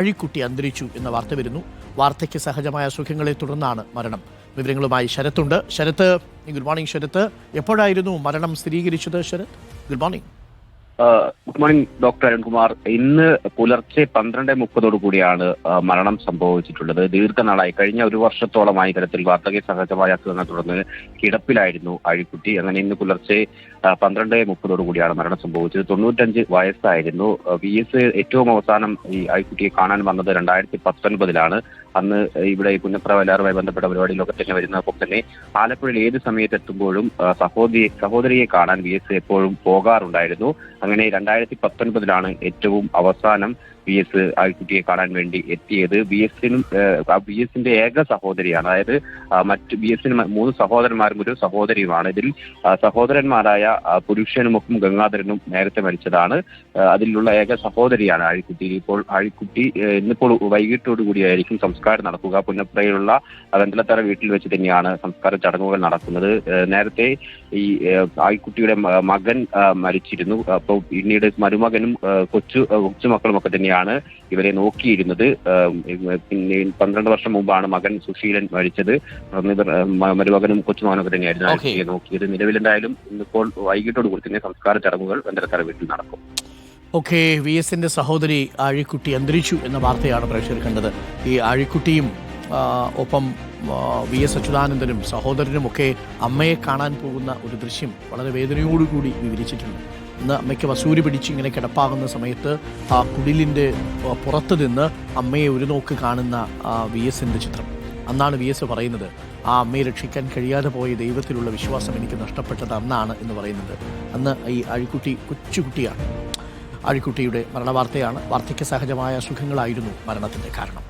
അഴിക്കുട്ടി അന്തരിച്ചു എന്ന വാർത്ത വരുന്നു. വാർത്തയ്ക്ക് സഹജമായ അസുഖങ്ങളെ തുടർന്നാണ് മരണം. വിവരങ്ങളുമായി ശരത്തുണ്ട്. Sharath good morning Sharath. എപ്പോഴായിരുന്നു മരണം സ്ഥിരീകരിച്ചത് Sharath good morning. Good morning doctor Arunkumar. ഇന്ന് പുലർച്ചെ പന്ത്രണ്ട് മുപ്പതോടു കൂടിയാണ് മരണം സംഭവിച്ചിട്ടുള്ളത്. ദീർഘനാളായി കഴിഞ്ഞ ഒരു വർഷത്തോളമായി ഇത്തരത്തിൽ വാർദ്ധക്യ സഹജമായ അസുഖങ്ങൾ തുടർന്ന് കിടപ്പിലായിരുന്നു അഴിക്കുട്ടി. അങ്ങനെ ഇന്ന് പുലർച്ചെ പന്ത്രണ്ട് മുപ്പതോടു കൂടിയാണ് മരണം സംഭവിച്ചത്. തൊണ്ണൂറ്റഞ്ച് വയസ്സായിരുന്നു. വി എസ് ഏറ്റവും അവസാനം ഈ അഴിക്കുട്ടിയെ കാണാൻ വന്നത് രണ്ടായിരത്തി പത്തൊൻപതിലാണ് അന്ന് ഇവിടെ പുന്നപ്ര വല്ലാറുമായി ബന്ധപ്പെട്ട പരിപാടിയിലൊക്കെ തന്നെ വരുന്നപ്പോൾ തന്നെ ആലപ്പുഴയിൽ ഏത് സമയത്ത് എത്തുമ്പോഴും സഹോദരി സഹോദരിയെ കാണാൻ വി എസ് എപ്പോഴും പോകാറുണ്ടായിരുന്നു. അങ്ങനെ രണ്ടായിരത്തി പത്തൊൻപതിലാണ് ഏറ്റവും അവസാനം വി എസ് ആയിക്കുട്ടിയെ കാണാൻ വേണ്ടി എത്തിയത് ബി എസിനും ബി എസിന്റെ ഏക സഹോദരിയാണ്. അതായത് ആ, മറ്റ് ബി എസിന് മൂന്ന് സഹോദരന്മാരും ഒരു സഹോദരിയുമാണ്. ഇതിൽ സഹോദരന്മാരായ ആ, പുരുഷനുമൊപ്പം ഗംഗാധരനും നേരത്തെ മരിച്ചതാണ്. അതിലുള്ള ഏക സഹോദരിയാണ് ആഴിക്കുട്ടി. ഇപ്പോൾ ആഴിക്കുട്ടി ഇന്നിപ്പോൾ വൈകിട്ടോടു കൂടിയായിരിക്കും സംസ്കാരം നടക്കുക. പുന്നപ്രയിലുള്ള വെന്തലത്തറ വീട്ടിൽ വെച്ച് തന്നെയാണ് സംസ്കാര ചടങ്ങുകൾ നടക്കുന്നത്. നേരത്തെ ഈ ആഴിക്കുട്ടിയുടെ മകൻ മരിച്ചിരുന്നു. അപ്പോൾ പിന്നീട് മരുമകനും ആ, കൊച്ചു ആ, കൊച്ചുമക്കളും ഒക്കെ തന്നെയാണ് ഇവരെ നോക്കിയിരുന്നത്. പിന്നെ പന്ത്രണ്ട് വർഷം മുമ്പാണ് മകൻ സുശീലൻ മരിച്ചത്. മരുമകനും കൊച്ചുമകനൊക്കെ തന്നെയായിരുന്നു അവരെ നോക്കിയത്. നിലവിലെന്തായാലും ഇന്നിപ്പോൾ വൈകിട്ടോട് കൂടി തന്നെ സംസ്കാര ചടങ്ങുകൾ വെന്തലത്തറ വീട്ടിൽ നടക്കും. ഓക്കെ വി എസിന്റെ സഹോദരി ആഴിക്കുട്ടി അന്തരിച്ചു എന്ന വാർത്തയാണ് പ്രേക്ഷകർ കണ്ടത്. ഈ ആഴിക്കുട്ടിയും ഒപ്പം വി എസ് അച്യുതാനന്ദനും സഹോദരനുമൊക്കെ അമ്മയെ കാണാൻ പോകുന്ന ഒരു ദൃശ്യം വളരെ വേദനയോടുകൂടി വിവരിച്ചിട്ടുണ്ട്. ഇന്ന് അമ്മയ്ക്ക് വസൂരി പിടിച്ച് ഇങ്ങനെ കിടപ്പാകുന്ന സമയത്ത് ആ കുടിലിന്റെ പുറത്ത് നിന്ന് അമ്മയെ ഒരു നോക്ക് കാണുന്ന വി എസിന്റെ ചിത്രം. അന്നാണ് വി എസ് പറയുന്നത് ആ അമ്മയെ രക്ഷിക്കാൻ കഴിയാതെ പോയ ദൈവത്തിലുള്ള വിശ്വാസം എനിക്ക് നഷ്ടപ്പെട്ടത് അന്നാണ് എന്ന് പറയുന്നത്. അന്ന് ഈ അഴിക്കുട്ടി കൊച്ചുകുട്ടിയാണ്. അഴിക്കുട്ടിയുടെ മരണവാർത്തയാണ് വാർദ്ധക്യ സഹജമായ അസുഖങ്ങളായിരുന്നു മരണത്തിന്റെ കാരണം.